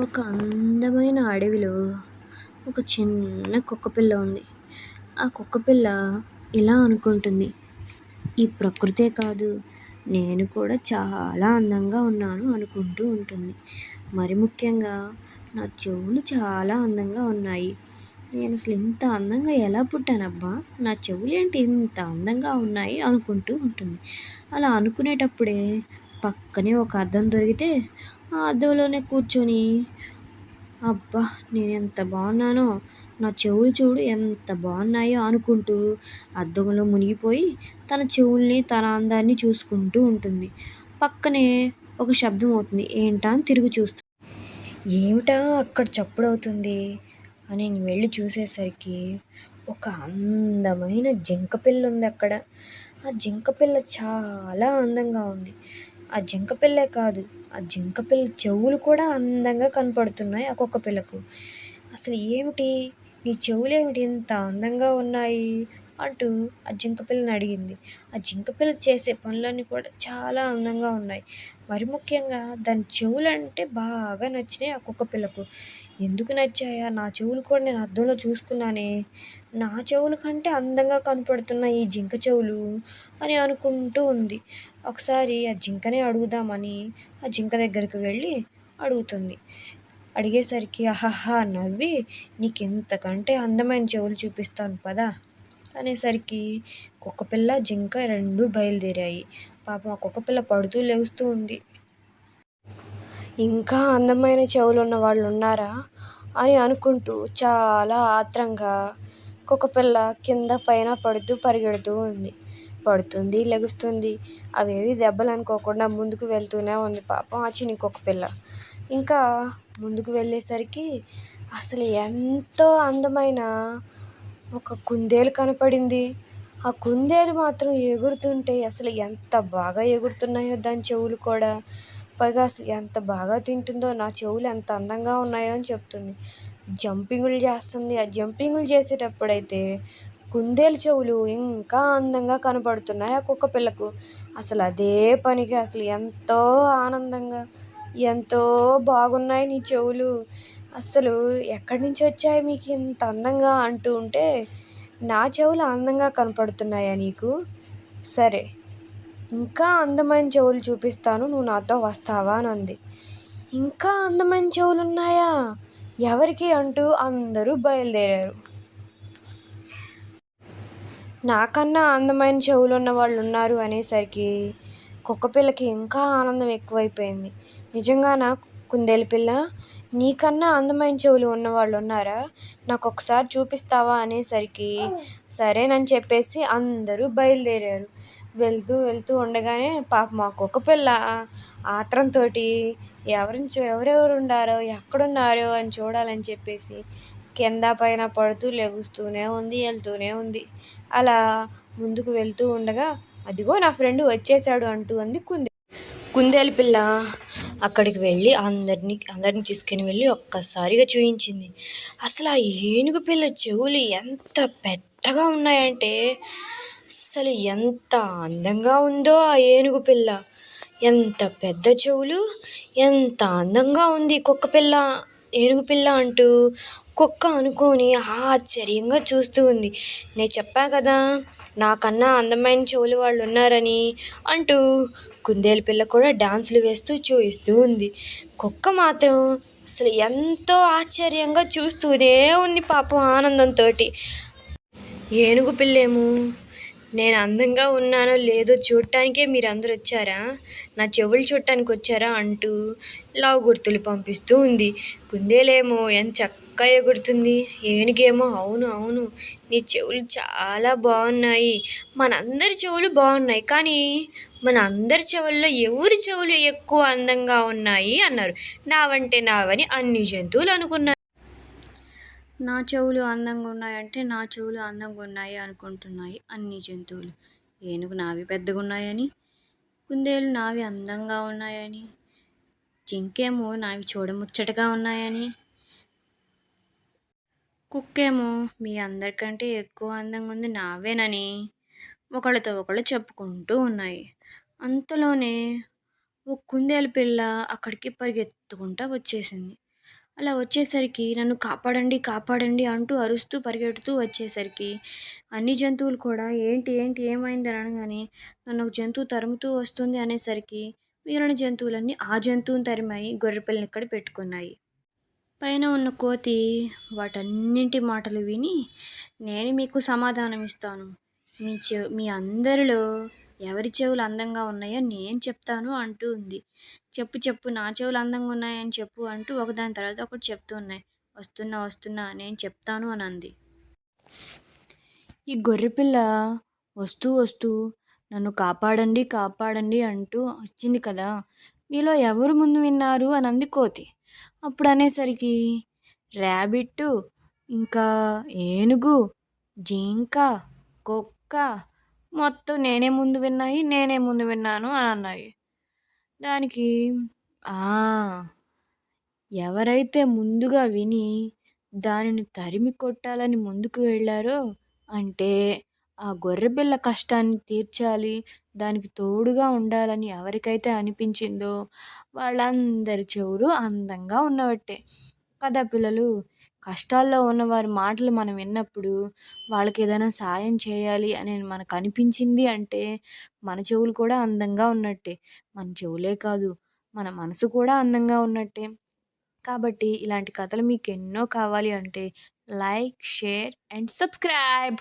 ఒక అందమైన అడవిలో ఒక చిన్న కుక్కపిల్ల ఉంది. ఆ కుక్కపిల్ల ఇలా అనుకుంటుంది ఈ ప్రకృతే కాదు నేను కూడా చాలా అందంగా ఉన్నాను అనుకుంటూ ఉంటుంది. మరి ముఖ్యంగా నా చెవులు చాలా అందంగా ఉన్నాయి. నేను అసలు ఇంత అందంగా ఎలా పుట్టానబ్బా? నా చెవులు ఏంటి ఇంత అందంగా ఉన్నాయి? అనుకుంటూ ఉంటుంది. అలా అనుకునేటప్పుడే పక్కనే ఒక అద్దం దొరికితే అద్దంలోనే కూర్చొని అబ్బా నేను ఎంత బాగున్నానో నా చెవులు చూడు ఎంత బాగున్నాయో అనుకుంటూ అద్దంలో మునిగిపోయి తన చెవుల్ని తన అందాన్ని చూసుకుంటూ ఉంటుంది. పక్కనే ఒక శబ్దం అవుతుంది. ఏంటా? అని తిరిగి చూస్తుంది ఏమిటా? అక్కడ చప్పుడు అవుతుంది అని నేను వెళ్ళి చూసేసరికి ఒక అందమైన జింక పిల్ల ఉంది అక్కడ. ఆ జింక పిల్ల చాలా అందంగా ఉంది. ఆ జింక పిల్లే కాదు ఆ జింక పిల్ల చెవులు కూడా అందంగా కనపడుతున్నాయి ఒక్కొక్క పిల్లకు. అసలు ఏమిటి? నీ చెవులు ఏమిటి ఇంత అందంగా ఉన్నాయి? అంటూ ఆ జింక పిల్లని అడిగింది. ఆ జింక పిల్ల చేసే పనులన్నీ కూడా చాలా అందంగా ఉన్నాయి. మరి ముఖ్యంగా దాని చెవులు అంటే బాగా నచ్చినాయి ఒక్కొక్క పిల్లకు. ఎందుకు నచ్చాయా? నా చెవులు కూడా నేను అద్దంలో చూసుకున్నానే. నా చెవుల కంటే అందంగా కనపడుతున్నాయి ఈ జింక చెవులు అని అనుకుంటూ ఉంది. ఒకసారి ఆ జింకనే అడుగుదామని ఆ జింక దగ్గరికి వెళ్ళి అడుగుతుంది. అడిగేసరికి అహహా నవ్వి నీకెంతకంటే అందమైన చెవులు చూపిస్తాను పదా అనేసరికి కుక్కపిల్ల జింక రెండు బయలుదేరాయి. పాపం ఆ కుక్కపిల్ల పడుతూ లేవుస్తూ ఉంది. ఇంకా అందమైన చెవులు ఉన్న వాళ్ళు ఉన్నారా అని అనుకుంటూ చాలా ఆత్రంగా కుక్కపిల్ల కింద పైన పడుతూ పరిగెడుతూ ఉంది. పడుతుంది లెగుస్తుంది. అవేవి దెబ్బలు అనుకోకుండా ముందుకు వెళ్తూనే ఉంది పాపం ఆ చినికొక పిల్ల. ఇంకా ముందుకు వెళ్ళేసరికి అసలు ఎంతో అందమైన ఒక కుందేలు కనపడింది. ఆ కుందేలు మాత్రం ఎగురుతుంటే అసలు ఎంత బాగా ఎగురుతున్నాయో దాని చెవులు కూడా. పైగా అసలు ఎంత బాగా తింటుందో నా చెవులు ఎంత అందంగా ఉన్నాయో అని చెప్తుంది. జంపింగులు చేస్తుంది. ఆ జంపింగులు చేసేటప్పుడైతే కుందేలు చెవులు ఇంకా అందంగా కనపడుతున్నాయి ఆ కుక్క పిల్లకు. అసలు అదే పనికి అసలు ఎంతో ఆనందంగా ఎంతో బాగున్నాయి నీ చెవులు. అసలు ఎక్కడి నుంచి వచ్చాయి మీకు ఇంత అందంగా అంటూ ఉంటే నా చెవులు అందంగా కనపడుతున్నాయా నీకు? సరే. ఇంకా అందమైన చెవులు చూపిస్తాను నువ్వు నాతో వస్తావా అని అంది. ఇంకా అందమైన చెవులు ఉన్నాయా? ఎవరికి అంటూ అందరూ బయలుదేరారు. నాకన్నా అందమైన చెవులు ఉన్న వాళ్ళు ఉన్నారు అనేసరికి కుక్కపిల్లకి ఇంకా ఆనందం ఎక్కువైపోయింది. నిజంగానా కుందేలు పిల్ల నీకన్నా అందమైన చెవులు ఉన్నవాళ్ళు ఉన్నారా? నాకు ఒకసారి చూపిస్తావా అనేసరికి సరేనని చెప్పేసి అందరూ బయలుదేరారు. వెళ్తూ వెళ్తూ ఉండగానే పాపం ఒక కుక్కపిల్ల ఆత్రంతో ఎవరించో ఎవరెవరు ఉండారో ఎక్కడున్నారో అని చూడాలని చెప్పేసి కింద పైన పడుతూ లెగుస్తూనే ఉంది వెళ్తూనే ఉంది. అలా ముందుకు వెళ్తూ ఉండగా అదిగో నా ఫ్రెండ్ వచ్చేసాడు అంటూ అంది కుందే కుందేలు పిల్ల అక్కడికి వెళ్ళి అందరినీ అందరిని తీసుకుని వెళ్ళి ఒక్కసారిగా చూయించింది. అసలు ఆ ఏనుగు పిల్ల చెవులు ఎంత పెద్దగా ఉన్నాయంటే అసలు ఎంత అందంగా ఉందో ఆ ఏనుగు పిల్ల. ఎంత పెద్ద చెవులు ఎంత అందంగా ఉంది కుక్క పిల్ల ఏనుగు పిల్ల అంటూ కుక్క అనుకొని ఆశ్చర్యంగా చూస్తూ ఉంది. నేను చెప్పా కదా నాకన్నా అందమైన చెవులు వాళ్ళు ఉన్నారని అంటూ కుందేలు పిల్ల కూడా డాన్సులు వేస్తూ చూయిస్తూ ఉంది. కుక్క మాత్రం అసలు ఎంతో ఆశ్చర్యంగా చూస్తూనే ఉంది పాపం ఆనందంతో ఏనుగు పిల్లేమో నేను అందంగా ఉన్నానో లేదో చూడటానికే మీరు అందరు వచ్చారా? నా చెవులు చూడటానికి వచ్చారా అంటూ లావు గుర్తులు పంపిస్తూ ఉంది. కుందేలేమో ఎంత చక్కగా ఎగురుతుంది. ఏనుగేమో అవును అవును. నీ చెవులు చాలా బాగున్నాయి. మనందరి చెవులు బాగున్నాయి. కానీ మన అందరి చెవుల్లో ఎవరి చెవులు ఎక్కువ అందంగా ఉన్నాయి అన్నారు. నావంటే నావని అన్ని జంతువులు అనుకున్నాను నా చెవులు అందంగా ఉన్నాయంటే నా చెవులు అందంగా ఉన్నాయి అనుకుంటున్నాయి అన్ని జంతువులు. ఏనుగు నావి పెద్దగా ఉన్నాయని కుందేలు నావి అందంగా ఉన్నాయని జింకేమో నావి చూడముచ్చటగా ఉన్నాయని కుక్కేమో మీ అందరికంటే ఎక్కువ అందంగా ఉంది నావేనని ఒకళ్ళతో ఒకళ్ళు చెప్పుకుంటూ ఉన్నాయి. అంతలోనే ఓ కుందేలు పిల్ల అక్కడికి పరిగెత్తుకుంటా వచ్చేసింది. అలా వచ్చేసరికి నన్ను కాపాడండి కాపాడండి అంటూ అరుస్తూ పరిగెడుతూ వచ్చేసరికి అన్ని జంతువులు కూడా ఏంటి ఏంటి ఏమైంది అని అనగానే నన్ను ఒక జంతువు తరుముతూ వస్తుంది అనేసరికి మిగిలిన జంతువులన్నీ ఆ జంతువుని తరిమాయి గొర్రెపిల్లని ఇక్కడ పెట్టుకున్నాయి. పైన ఉన్న కోతి వాటన్నింటి మాటలు విని నేను మీకు సమాధానం ఇస్తాను మీ చె మీ అందరిలో ఎవరి చెవులు అందంగా ఉన్నాయో నేను చెప్తాను అంటూ ఉంది. చెప్పు చెప్పు నా చెవులు అందంగా ఉన్నాయని చెప్పు అంటూ ఒకదాని తర్వాత ఒకటి చెప్తూ ఉన్నాయి. వస్తున్నా వస్తున్నా నేను చెప్తాను అని అంది. ఈ గొర్రెపిల్ల వస్తూ వస్తూ నన్ను కాపాడండి కాపాడండి అంటూ వచ్చింది కదా. మీలో ఎవరు ముందు విన్నారు అని అంది కోతి. అప్పుడు అనేసరికి ర్యాబిట్టు ఇంకా ఏనుగు జింక కుక్క మొత్తం నేనే ముందు విన్నాయి నేనే ముందు విన్నాను అని అన్నాయి. దానికి ఎవరైతే ముందుగా విని దానిని తరిమి కొట్టాలని ముందుకు వెళ్ళారో అంటే ఆ గొర్రెపిల్ల కష్టాన్ని తీర్చాలి దానికి తోడుగా ఉండాలని ఎవరికైతే అనిపించిందో వాళ్ళందరి చెవులు అందంగా ఉన్నవట్టే. కదా పిల్లలు కష్టాల్లో ఉన్నవారి మాటలు మనం విన్నప్పుడు వాళ్ళకి ఏదైనా సాయం చేయాలి అని మనకు అనిపించింది అంటే మన చెవులు కూడా అందంగా ఉన్నట్టే. మన చెవులే కాదు మన మనసు కూడా అందంగా ఉన్నట్టే. కాబట్టి ఇలాంటి కథలు మీకు ఎన్నో కావాలి అంటే లైక్ షేర్ అండ్ సబ్స్క్రైబ్.